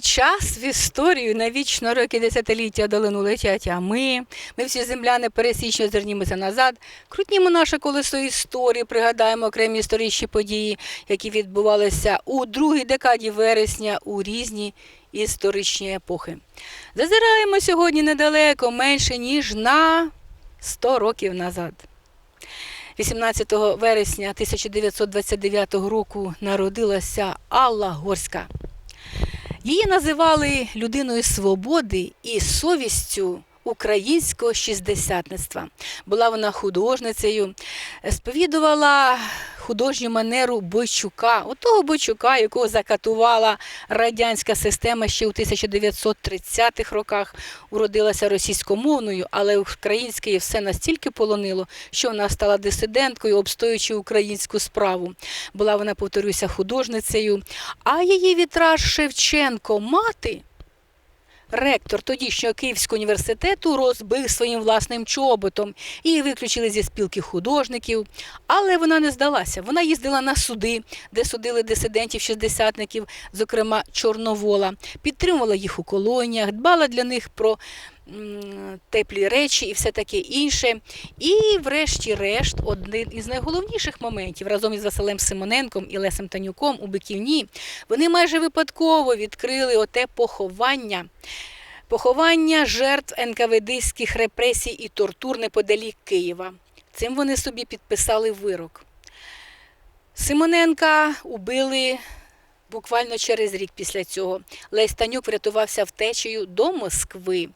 Час в історію, навічно роки десятиліття долину летять, а ми, ми всі земляни пересічно озирнімося назад, крутнімо наше колесо історії, пригадаємо окремі історичні події, які відбувалися у другій декаді вересня у різні історичні епохи. Зазираємо сьогодні недалеко, менше ніж на 100 років назад. 18 вересня 1929 року народилася Алла Горська. Її називали людиною свободи і совістю українського шістдесятництва. Була вона художницею, сповідувала художню манеру Бойчука, отого Бойчука, якого закатувала радянська система ще у 1930-х роках. Уродилася російськомовною, але українське її все настільки полонило, що вона стала дисиденткою, обстоюючи українську справу. Була вона, повторюся, художницею, а її вітраж Шевченко мати. Ректор тодішнього Київського університету розбив своїм власним чоботом. Її виключили зі спілки художників, але вона не здалася. Вона їздила на суди, де судили дисидентів, шістдесятників, зокрема Чорновола, підтримувала їх у колоніях, дбала для них про теплі речі і все таке інше. І, врешті-решт, один із найголовніших моментів разом із Василем Симоненком і Лесем Танюком у Биківні вони майже випадково відкрили оте поховання. Поховання жертв НКВДських репресій і тортур неподалік Києва. Цим вони собі підписали вирок. Симоненка убили буквально через рік після цього. Лесь Танюк врятувався втечею до Москви.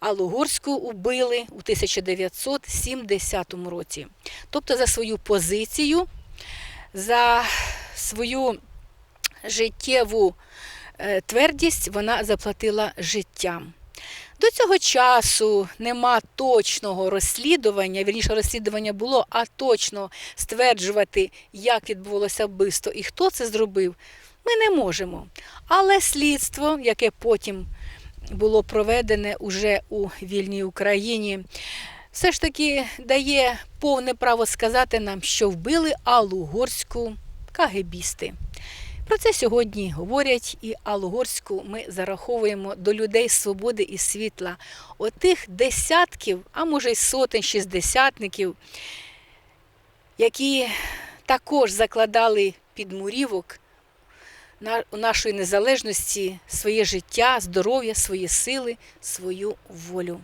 А Лугорську убили у 1970 році. Тобто за свою позицію, за свою життєву е, твердість вона заплатила життям. До цього часу нема точного розслідування, вірніше розслідування було, а точно стверджувати, як відбувалося вбивство і хто це зробив, ми не можемо. Але слідство, яке потім було проведене уже у вільній Україні, все ж таки дає повне право сказати нам, що вбили Аллу Горську кагебісти. Про це сьогодні говорять, і Аллу Горську ми зараховуємо до людей свободи і світла, отих десятків, а може й сотень шістдесятників, які також закладали під мурівок на- у нашої незалежності своє життя, здоров'я, свої сили, свою волю.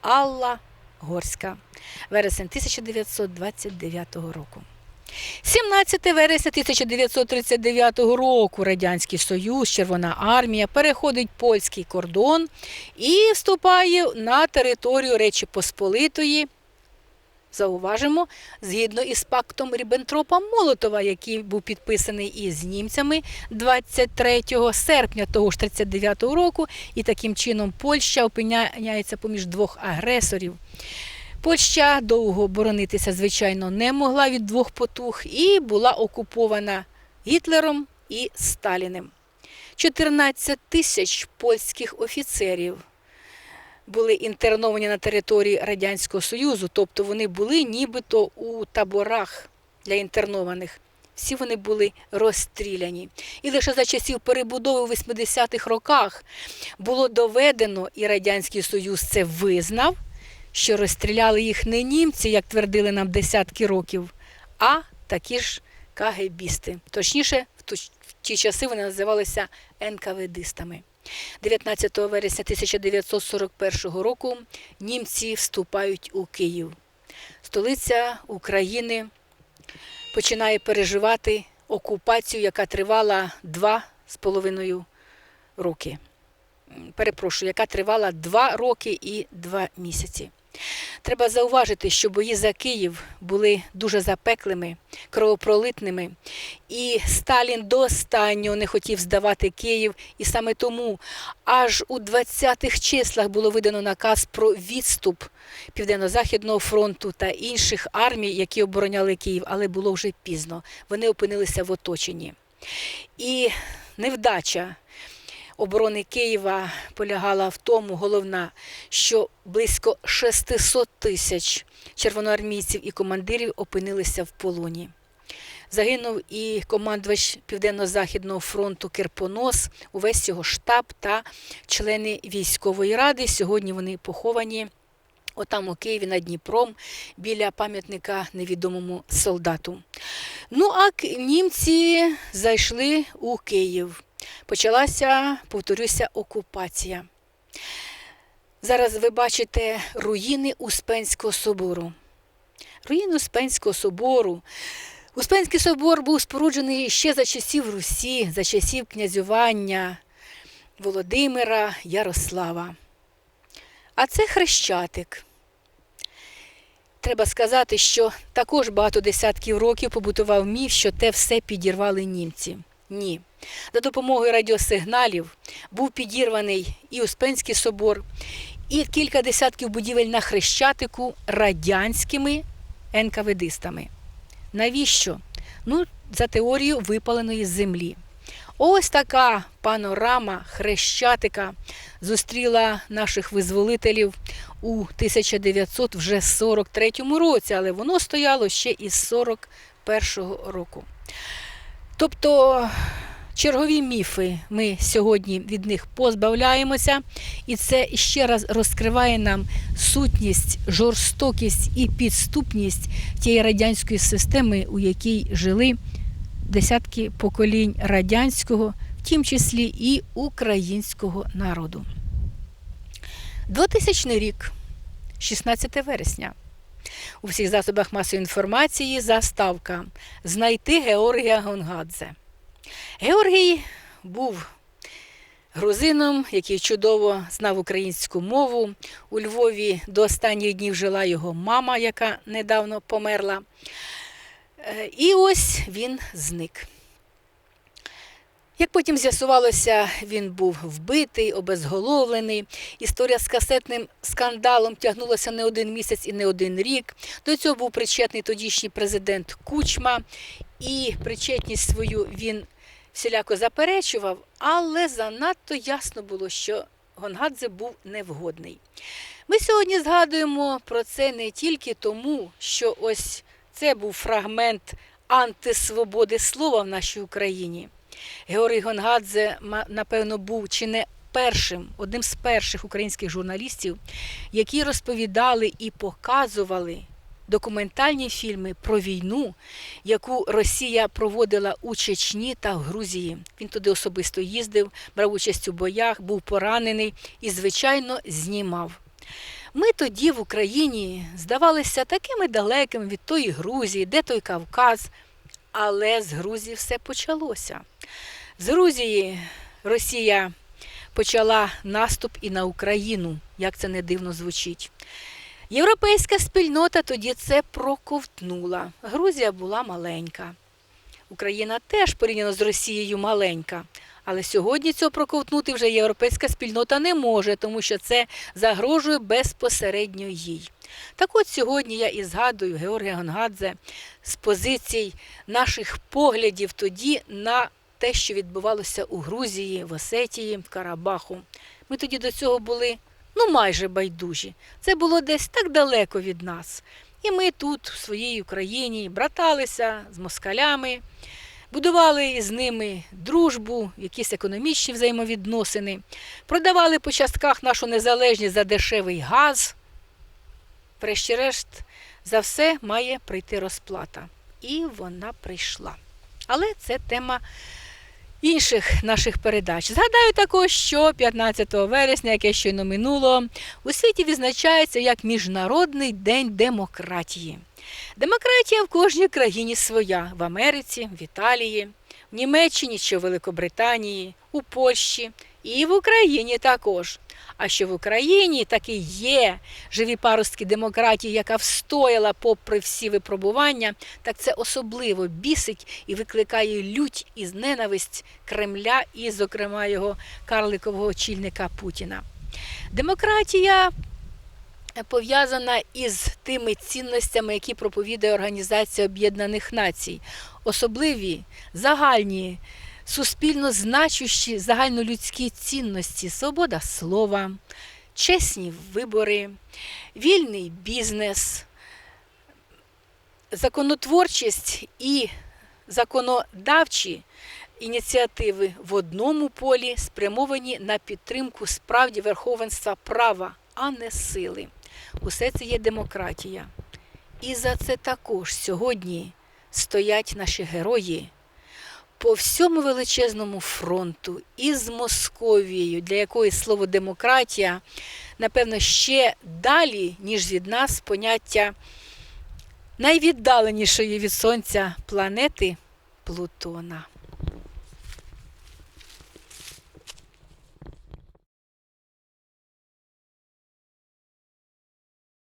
Алла Горська, вересень 1929 року. 17 вересня 1939 року Радянський Союз, Червона армія переходить польський кордон і вступає на територію Речі Посполитої. Зауважимо, згідно із пактом Ріббентропа Молотова, який був підписаний із німцями 23 серпня того ж 39 року, і таким чином Польща опиняється поміж двох агресорів. Польща довго боронитися, звичайно, не могла від двох потуг і була окупована Гітлером і Сталіним. 14 тисяч польських офіцерів були інтерновані на території Радянського Союзу, тобто вони були нібито у таборах для інтернованих. Всі вони були розстріляні. І лише за часів перебудови у 80-х роках було доведено, і Радянський Союз це визнав, що розстріляли їх не німці, як твердили нам десятки років, а такі ж кагебісти. Точніше, в ті часи вони називалися НКВДистами. 19 вересня 1941 року німці вступають у Київ. Столиця України починає переживати окупацію, яка тривала два з половиною роки. Перепрошую, яка тривала два роки і два місяці. Треба зауважити, що бої за Київ були дуже запеклими, кровопролитними, і Сталін до останнього не хотів здавати Київ, і саме тому аж у 20-х числах було видано наказ про відступ Південно-Західного фронту та інших армій, які обороняли Київ, але було вже пізно. Вони опинилися в оточенні. І невдача оборони Києва полягала в тому, головна, що близько 600 тисяч червоноармійців і командирів опинилися в полоні. Загинув і командувач Південно-Західного фронту Кирпонос, увесь його штаб та члени військової ради. Сьогодні вони поховані отам у Києві над Дніпром біля пам'ятника невідомому солдату. Ну а німці зайшли у Київ. Почалася, повторюся, окупація. Зараз ви бачите руїни Успенського собору. Руїни Успенського собору. Успенський собор був споруджений ще за часів Русі, за часів князювання Володимира Ярослава. А це хрещатик. Треба сказати, що також багато десятків років побутував міф, що те все підірвали німці. Ні. За допомогою радіосигналів був підірваний і Успенський собор, і кілька десятків будівель на Хрещатику радянськими НКВДистами. Навіщо? Ну, за теорією випаленої землі. Ось така панорама Хрещатика зустріла наших визволителів у 1943 році, але воно стояло ще із 41-го року. Тобто чергові міфи ми сьогодні від них позбавляємося, і це ще раз розкриває нам сутність, жорстокість і підступність тієї радянської системи, у якій жили десятки поколінь радянського, в тім числі і українського народу. 2000 рік, 16 вересня. У всіх засобах масової інформації заставка Знайти Георгія Гонгадзе. Георгій був грузином, який чудово знав українську мову. У Львові до останніх днів жила його мама, яка недавно померла. Е, І ось він зник. Як потім з'ясувалося, він був вбитий, обезголовлений. Історія з касетним скандалом тягнулася не один місяць і не один рік. До цього був причетний тодішній президент Кучма, і причетність свою він всіляко заперечував, але занадто ясно було, що Гонгадзе був невгодний. Ми сьогодні згадуємо про це не тільки тому, що ось це був фрагмент антисвободи слова в нашій Україні. Георгій Гонгадзе, напевно, був чи не першим, одним з перших українських журналістів, які розповідали і показували документальні фільми про війну, яку Росія проводила у Чечні та в Грузії. Він туди особисто їздив, брав участь у боях, був поранений і, звичайно, знімав. Ми тоді в Україні здавалися такими далекими від тої Грузії, де той Кавказ. Але з Грузії все почалося. З Грузії Росія почала наступ і на Україну, як це не дивно звучить. Європейська спільнота тоді це проковтнула. Грузія була маленька. Україна теж порівняно з Росією маленька. Але сьогодні цього проковтнути вже європейська спільнота не може, тому що це загрожує безпосередньо їй. Так от сьогодні я і згадую Георгія Гонгадзе з позицій наших поглядів тоді на те, що відбувалося у Грузії, в Осетії, в Карабаху. Ми тоді до цього були ну майже байдужі. Це було десь так далеко від нас. І ми тут, в своїй Україні, браталися з москалями, будували з ними дружбу, якісь економічні взаємовідносини, продавали по частках нашу незалежність за дешевий газ. Врешті-решт, за все має прийти розплата. І вона прийшла. Але це тема інших наших передач. Згадаю також, що 15 вересня, яке щойно минуло, у світі відзначається як Міжнародний день демократії. Демократія в кожній країні своя в Америці, в Італії, Німеччині чи Великобританії, у Польщі і в Україні також. А що в Україні таки є живі паростки демократії, яка встояла попри всі випробування, так це особливо бісить і викликає лють і ненависть Кремля і, зокрема, його карликового очільника Путіна. Демократія пов'язана із тими цінностями, які проповідує Організація Об'єднаних Націй, особливі загальні суспільно значущі загальнолюдські цінності, свобода слова, чесні вибори, вільний бізнес, законотворчість і законодавчі ініціативи в одному полі спрямовані на підтримку справді верховенства права, а не сили. Усе це є демократія. І за це також сьогодні стоять наші герої по всьому величезному фронту із Московією, для якої слово демократія, напевно, ще далі, ніж від нас, поняття найвіддаленішої від Сонця планети Плутона.